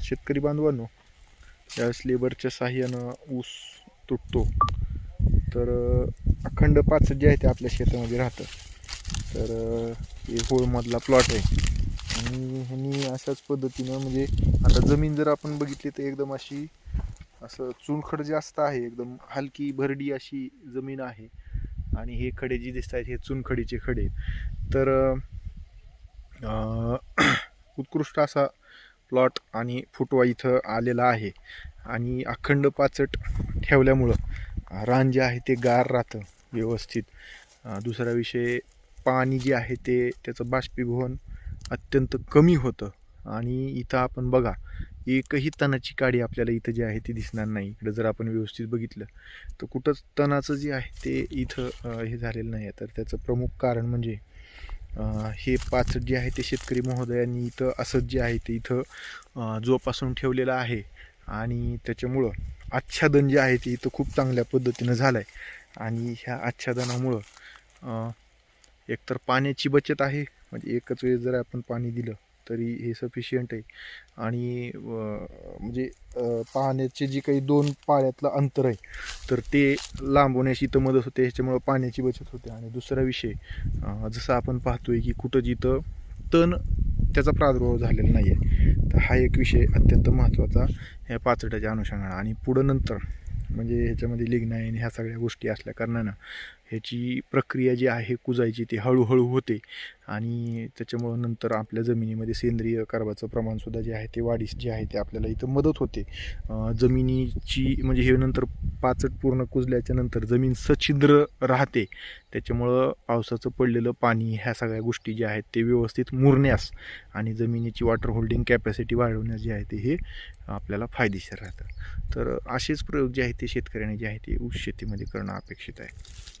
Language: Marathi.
शेतकरी बांधवांनो त्यावेळेस लेबरच्या सहाय्यानं ऊस तुटतो. तर अखंड पाच जे आहे ते आपल्या शेतामध्ये राहतं. तर हे होळमधला प्लॉट आहे. आणि ह्यांनी अशाच पद्धतीनं म्हणजे आता जमीन जर आपण बघितली तर एकदम अशी असं चुनखड जास्त आहे एकदम हलकी भरडी अशी जमीन आहे. आणि हे खडे जी दिसत आहेत हे चुनखडीचे खडे तर उत्कृष्ट असा प्लॉट आणि फुटवा इथं आलेला आहे. आणि अखंड पाचट ठेवल्यामुळं रान जे आहे ते गार राहतं व्यवस्थित. दुसरा विषय पाणी जे आहे ते त्याचं बाष्पीभवन अत्यंत कमी होतं. आणि इथं आपण बघा एकही तणाची काडी आपल्याला इथं जी आहे ती दिसणार नाही. इकडं जर आपण व्यवस्थित बघितलं तर कुठंच तणाचं जे आहे ते इथं हे झालेलं नाही आहे तर त्याचं प्रमुख कारण म्हणजे हे पाच जे आहे ते शेतकरी महोदयांनी इथं असंच जे आहे ते इथं जोपासून ठेवलेलं आहे. आणि त्याच्यामुळं आच्छादन जे आहे ते इथं खूप चांगल्या पद्धतीनं झालं आहे आणि ह्या आच्छादनामुळं एकतर पाण्याची बचत आहे. म्हणजे एकच वेळेस जर आपण पाणी दिलं तरी हे सफिशियंट आहे. आणि म्हणजे पाण्याचे जी काही दोन पाळ्यातलं अंतर आहे तर ते लांबवण्याची इथं मदत होते ह्याच्यामुळं पाण्याची बचत होते. आणि दुसरा विषय जसं आपण पाहतोय की कुठं जिथं तण त्याचा प्रादुर्भाव झालेला नाही आहे तर हा एक विषय अत्यंत महत्त्वाचा ह्या पाचटाच्या अनुषंगानं. आणि पुढं नंतर म्हणजे ह्याच्यामध्ये लिग्नाईन ह्या सगळ्या गोष्टी असल्या कारणानं ह्याची प्रक्रिया जी आहे कुजायची ती हळूहळू होते. आणि त्याच्यामुळं नंतर आपल्या जमिनीमध्ये सेंद्रिय कार्बाचं प्रमाणसुद्धा जे आहे ते वाढीस जे आहे ते आपल्याला इथं मदत होते. जमिनीची म्हणजे हे नंतर पाचट पूर्ण कुजल्याच्या नंतर जमीन सछिद्र राहते. त्याच्यामुळं पावसाचं पडलेलं पाणी ह्या सगळ्या गोष्टी ज्या आहेत ते व्यवस्थित मुरण्यास आणि जमिनीची वॉटर होल्डिंग कॅपॅसिटी वाढवण्यास जे आहे ते हे आपल्याला फायदेशीर राहतं. तर असेच प्रयोग जे आहेत ते शेतकऱ्यांनी जे आहे ते ऊस शेतीमध्ये करणं अपेक्षित आहे.